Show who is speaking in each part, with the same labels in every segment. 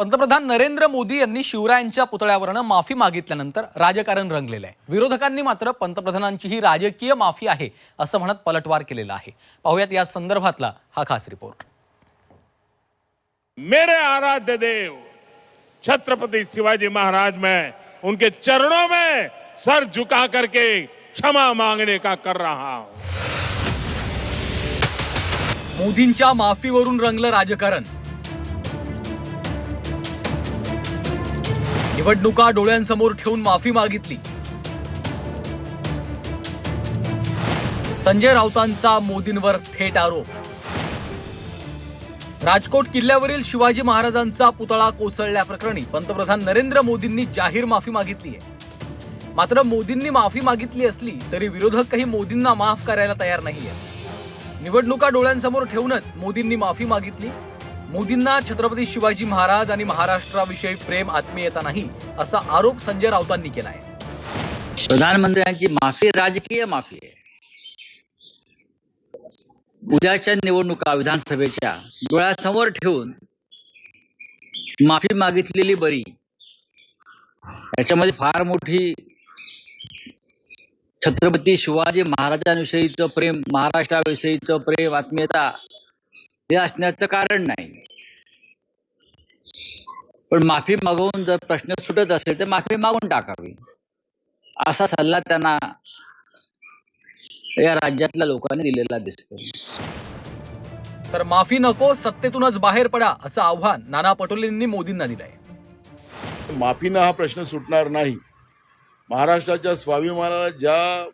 Speaker 1: पंतप्रधान नरेंद्र मोदी यांनी शिवरायांच्या पुतळ्यावरनं माफी मागितल्यानंतर राजकारण रंगलेलं आहे. विरोधकांनी मात्र पंतप्रधानांची ही राजकीय माफी आहे असं म्हणत पलटवार केलेला आहे. पाहुयात या संदर्भातला हा खास रिपोर्ट.
Speaker 2: मेरे आराध्य देव छत्रपति शिवाजी महाराज मैं उनके चरणों में सर झुका करके क्षमा मांगने का कर रहा हूं।
Speaker 1: मोदींच्या माफीवरून रंगलं राजकारण. निवडणुका डोळ्यांसमोर ठेवून माफी मागितली. संजय राऊतांचा मोदींवर थेट आरोप. राजकोट किल्ल्यावरील शिवाजी महाराजांचा पुतळा कोसळल्याप्रकरणी पंतप्रधान नरेंद्र मोदींनी जाहीर माफी मागितली आहे. मात्र मोदींनी माफी मागितली असली तरी विरोधक काही मोदींना माफ करायला तयार नाहीये. निवडणुका डोळ्यांसमोर ठेवूनच मोदींनी माफी मागितली. मोदींना छत्रपती शिवाजी महाराज आणि महाराष्ट्राविषयी प्रेम आत्मीयता नाही असा आरोप संजय राऊतांनी केला आहे
Speaker 3: प्रधानमंत्र्यांची माफी राजकीय माफी आहे. उद्याच्या निवडणुका विधानसभेच्या डोळ्यासमोर ठेवून माफी मागितलेली बरी याच्यामध्ये फार मोठी छत्रपती शिवाजी महाराजांविषयीचं प्रेम महाराष्ट्राविषयीचं प्रेम आत्मीयता हे असण्याचं कारण नाही. पण माफी मागवून जर प्रश्न सुटत असेल तर माफी मागून टाकावी. असा सल्ला त्यांना या राज्यातल्या लोकांनी दिलेला दिसतो.
Speaker 1: तर माफी नको सत्तेतूनच बाहेर पडा असं आव्हान नाना पटोलेंनी मोदींना दिलंय.
Speaker 4: माफीनं हा प्रश्न सुटणार नाही. महाराष्ट्राच्या स्वाभिमानाला ज्या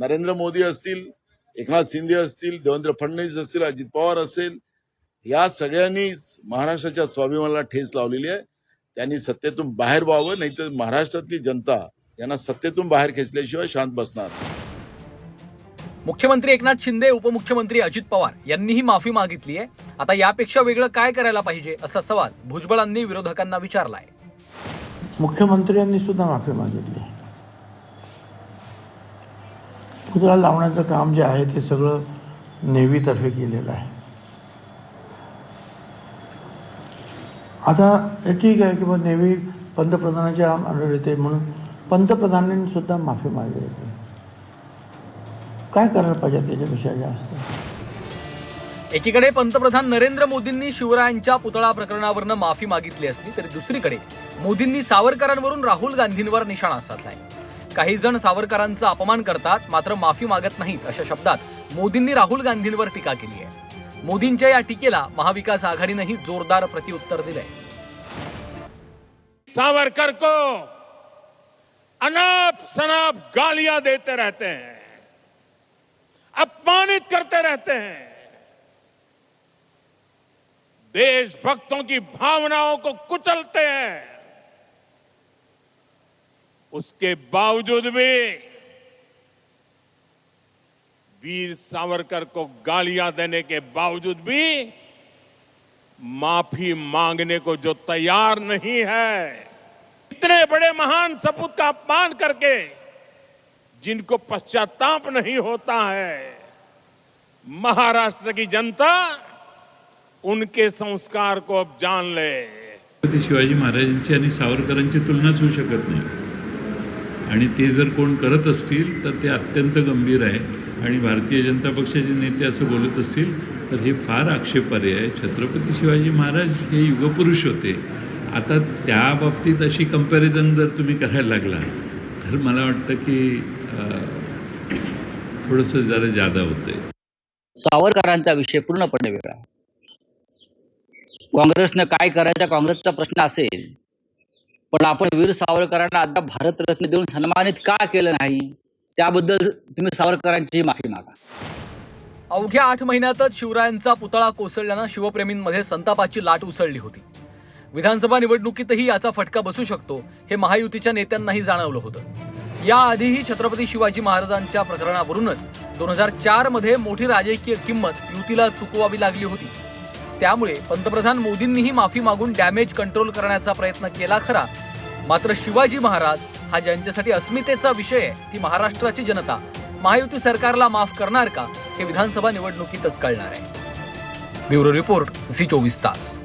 Speaker 4: नरेंद्र मोदी असतील एकनाथ शिंदे असतील देवेंद्र फडणवीस असतील अजित पवार असेल या सगळ्यांनी महाराष्ट्राच्या स्वाभिमानाला ठेच लावलेली आहे. त्यांनी सत्तेतून बाहेर व्हावं नाही तर महाराष्ट्रातली जनता यांना सत्तेतून बाहेर खेचल्याशिवाय शांत बसणार.
Speaker 1: मुख्यमंत्री एकनाथ शिंदे उपमुख्यमंत्री अजित पवार यांनीही माफी मागितली आहे. आता यापेक्षा वेगळं काय करायला पाहिजे असा सवाल भुजबळांनी विरोधकांना विचारलाय.
Speaker 5: मुख्यमंत्र्यांनी सुद्धा माफी मागितली. पुतळा लावण्याचं काम जे आहे ते सगळं नेव्हीतर्फे केलेलं आहे. आता हे ठीक आहे की मग नेहमी पंतप्रधानाच्या अंडर येते म्हणून पंतप्रधानांनी सुद्धा माफी मागितली. काय करायला पाहिजे त्याच्यापेक्षा जास्त?
Speaker 1: एकीकडे पंतप्रधान नरेंद्र मोदींनी शिवरायांच्या पुतळा प्रकरणावरनं माफी मागितली असली तरी दुसरीकडे मोदींनी सावरकरांवरून राहुल गांधींवर निशाणा साधलाय. काही जण सावरकरांचा अपमान करतात मात्र माफी मागत नाहीत अशा शब्दात मोदींनी राहुल गांधींवर टीका केली आहे. मोदींच्या या टीकेला महाविकास आघाडीनंही जोरदार प्रतिउत्तर दिलंय.
Speaker 2: सावरकर को अनाप शनाप गालियां देते रहते हैं अपमानित करते रहते हैं। देशभक्तों की भावनाओं को कुचलते हैं। उसके बावजूद भी वीर सावरकर को गालियां देने के बावजूद भी माफी मांगने को जो तैयार नहीं है इतने बड़े महान सपूत का अपमान करके जिनको पश्चाताप नहीं होता है महाराष्ट्र की जनता उनके संस्कार को अब जान ले।
Speaker 6: शिवाजी महाराजांची आणि सावरकरांची तुलनाच होऊ शकत नाही. आणि ते जर कोण करत असतील तर ते अत्यंत गंभीर आहे. आणि भारतीय जनता पक्षाचे नेते असं बोलत असतील तर हे फार आक्षेपार्ह आहे छत्रपती शिवाजी महाराज हे युगपुरुष होते. आता त्या बाबतीत अशी कंपॅरिझन जर तुम्ही करायला लागला तर मला वाटतं की थोडंसं जरा जादा होतंय.
Speaker 3: सावरकरांचा विषय पूर्णपणे वेगळा. काँग्रेसनं काय करायचा काँग्रेसचा प्रश्न असेल पण आपण वीर सावरकरांना आता भारतरत्न देऊन सन्मानित का केलं नाही? त्याबद्दल तुम्ही सावरकरांची माफी मागा.
Speaker 1: अवघ्या आठ महिन्यातच शिवरायांचा पुतळा कोसळल्यानं शिवप्रेमींमध्ये संतापाची लाट उसळली होती. विधानसभा निवडणुकीतही याचा फटका बसू शकतो हे महायुतीच्या नेत्यांनाही जाणवलं होतं. याआधीही छत्रपती शिवाजी महाराजांच्या प्रकरणावरूनच दोन हजार चारमध्ये मोठी राजकीय किंमत युतीला चुकवावी लागली होती. त्यामुळे पंतप्रधान मोदींनीही माफी मागून डॅमेज कंट्रोल करण्याचा प्रयत्न केला खरा. मात्र शिवाजी महाराज हा ज्यांच्यासाठी अस्मितेचा विषय आहे ती महाराष्ट्राची जनता. महायुती सरकारला माफ करणार का? हे विधानसभा निवडणुकीतच कळणार आहे. ब्युरो रिपोर्ट झी चोवीस तास.